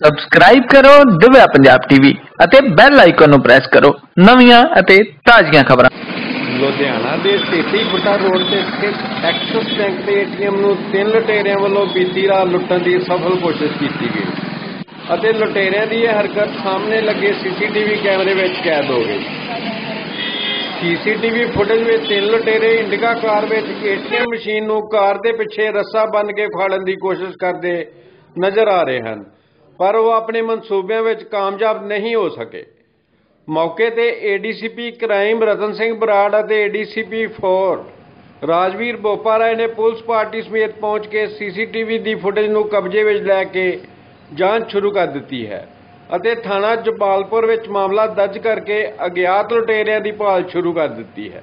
Subscribe ਕਰੋ, Divya Punjab TV ਅਤੇ bell icon ਨੂੰ ਪ੍ਰੈਸ ਕਰੋ। ਨਵੀਆਂ ਅਤੇ ਤਾਜ਼ੀਆਂ ਖਬਰਾਂ। ਲੁਧਿਆਣਾ ਦੇ ਸਥਿਤੀ ਬੁੱਟਾ ਰੋਡ ਤੇ ਸਥਿਤ ਐਕਸਿਸ ਬੈਂਕ ਦੇ ਏਟੀਐਮ ਨੂੰ ਤਿੰਨ ਲੁਟੇਰਿਆਂ ਵੱਲੋਂ ਬੀਤੀ ਰਾਤ ਲੁੱਟਣ ਦੀ ਸਫਲ ਕੋਸ਼ਿਸ਼ ਕੀਤੀ ਗਈ ਅਤੇ ਲੁਟੇਰਿਆਂ ਦੀ ਇਹ ਹਰਕਤ ਸਾਹਮਣੇ ਲੱਗੇ ਸੀਸੀਟੀਵੀ ਕੈਮਰੇ ਵਿੱਚ ਕੈਦ ਹੋ ਗਈ। ਸੀਸੀਟੀਵੀ ਫੁਟੇਜ ਵਿੱਚ ਤਿੰਨ ਲੁਟੇਰੇ ਇੰਡਿਕਾ ਕਾਰ ਵਿੱਚ ਏਟੀਐਮ ਮਸ਼ੀਨ ਨੂੰ ਕਾਰ ਦੇ ਪਿੱਛੇ ਰੱਸਾ ਬੰਨ੍ਹ ਕੇ ਫਾੜਨ ਦੀ ਕੋਸ਼ਿਸ਼ ਕਰਦੇ ਨਜ਼ਰ ਆ ਰਹੇ ਹਨ। ਪਰ ਉਹ ਆਪਣੇ ਮਨਸੂਬਿਆਂ ਵਿੱਚ ਕਾਮਯਾਬ ਨਹੀਂ ਹੋ ਸਕੇ। ਮੌਕੇ ਤੇ ਏਡੀਸੀਪੀ ਕ੍ਰਾਈਮ ਰਤਨ ਸਿੰਘ ਬਰਾੜ ਅਤੇ ਏਡੀਸੀਪੀ 4 ਰਾਜਵੀਰ ਬੋਪਾਰਾਏ ਨੇ ਪੁਲਿਸ ਪਾਰਟੀ ਸਮੇਤ ਪਹੁੰਚ ਕੇ ਸੀਸੀਟੀਵੀ ਦੀ ਫੁਟੇਜ ਨੂੰ ਕਬਜ਼ੇ ਵਿੱਚ ਲੈ ਕੇ ਜਾਂਚ ਸ਼ੁਰੂ ਕਰ ਦਿੱਤੀ ਹੈ ਅਤੇ ਥਾਣਾ ਜਪਾਲਪੁਰ ਵਿੱਚ ਮਾਮਲਾ ਦਰਜ ਕਰਕੇ ਅਗਿਆਤ ਲੁਟੇਰਿਆਂ ਦੀ ਭਾਲ ਸ਼ੁਰੂ ਕਰ ਦਿੱਤੀ ਹੈ।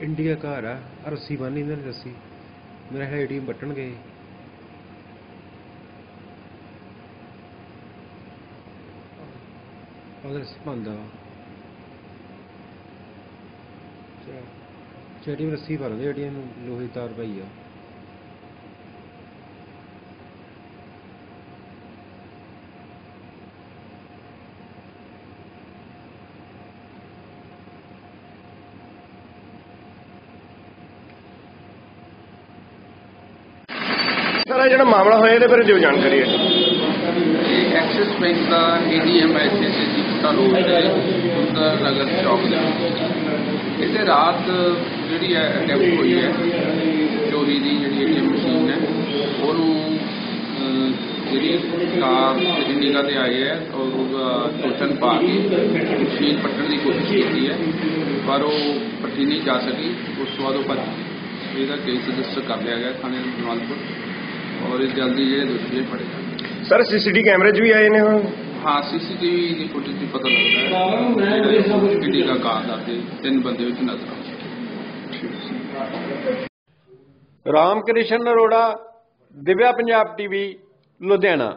ਇੰਡੀਆ ਘਰ ਆ, ਆਹ ਰੱਸੀ ਬੰਨ ਇਹਨਾਂ ਨੇ ਰੱਸੀ। ਮੇਰਾ ਹੈ ਏਟੀਐਮ ਬਟਣ ਗਏ। ਉਹਦਾ ਰੱਸੀ ਪਾਉਂਦਾ ਵਾ ਏਟੀਐਮ ਰੱਸੀ ਪਾ ਲੈਂਦੇ ਏਟੀਐਮ ਨੂੰ ਲੋਹੇ ਤਾਰ ਪਾਈ ਆ। ਸਾਰਾ ਜਿਹੜਾ ਮਾਮਲਾ ਹੋਇਆ ਇਹਦੇ ਬਾਰੇ ਦਿਓ ਜਾਣਕਾਰੀ ਐਕਸਿਸ ਬੈਂਕ ਦਾ ਏਟੀਐਮ ਹੈ ਇੱਥੇ ਜੀ ਪੁੱਟਾ ਰੋਡ ਤੇ ਸੁੰਦਰ ਨਗਰ ਚੌਕ ਦੇ। ਇੱਥੇ ਰਾਤ ਜਿਹੜੀ ਹੈ ਅਟੈਂਪਟ ਹੋਈ ਹੈ ਚੋਰੀ ਦੀ ਜਿਹੜੀ ਏਟੀਐਮ ਮਸ਼ੀਨ ਹੈ ਉਹਨੂੰ ਜਿਹੜੀ ਕਾਰ ਇੰਡੀਕਾ ਤੇ ਆਈ ਹੈ ਔਰ ਉਹਦਾ ਟੋਚਨ ਪਾ ਕੇ ਮਸ਼ੀਨ ਪੱਟਣ ਦੀ ਕੋਸ਼ਿਸ਼ ਕੀਤੀ ਹੈ ਪਰ ਉਹ ਪੱਟੀ ਨਹੀਂ ਜਾ ਸਕੀ ਉਸ ਤੋਂ ਬਾਅਦ ਉਹ ਭੱਜ ਇਹਦਾ ਕੇਸ ਰਜਿਸਟਰ ਕਰ ਲਿਆ ਗਿਆ ਥਾਣੇ ਜਮਾਲਪੁਰ। ਔਰ ਇਹ ਜਲਦੀ ਜਿਹੜੇ ਦੋਸ਼ੀ ਜਾਣਗੇ ਸਰ ਸੀਸੀਟੀ ਕੈਮਰੇ 'ਚ ਵੀ ਆਏ ਨੇ ਹੁਣ ਹਾਂ ਸੀਸੀਟੀਵੀ ਦੀ ਫੁਟੇਜ ਦੀ ਪਤਾ ਲੱਗਦਾ ਹੈ ਗੱਡੀ ਦਾ ਕਾਰ ਦਾ ਤੇ ਤਿੰਨ ਬੰਦੇ ਵਿੱਚ ਨਜ਼ਰ ਆਉਂਦੇ ਰਾਮ ਕ੍ਰਿਸ਼ਨ ਅਰੋੜਾ ਦਿਵਿਆ ਪੰਜਾਬ ਟੀਵੀ ਲੁਧਿਆਣਾ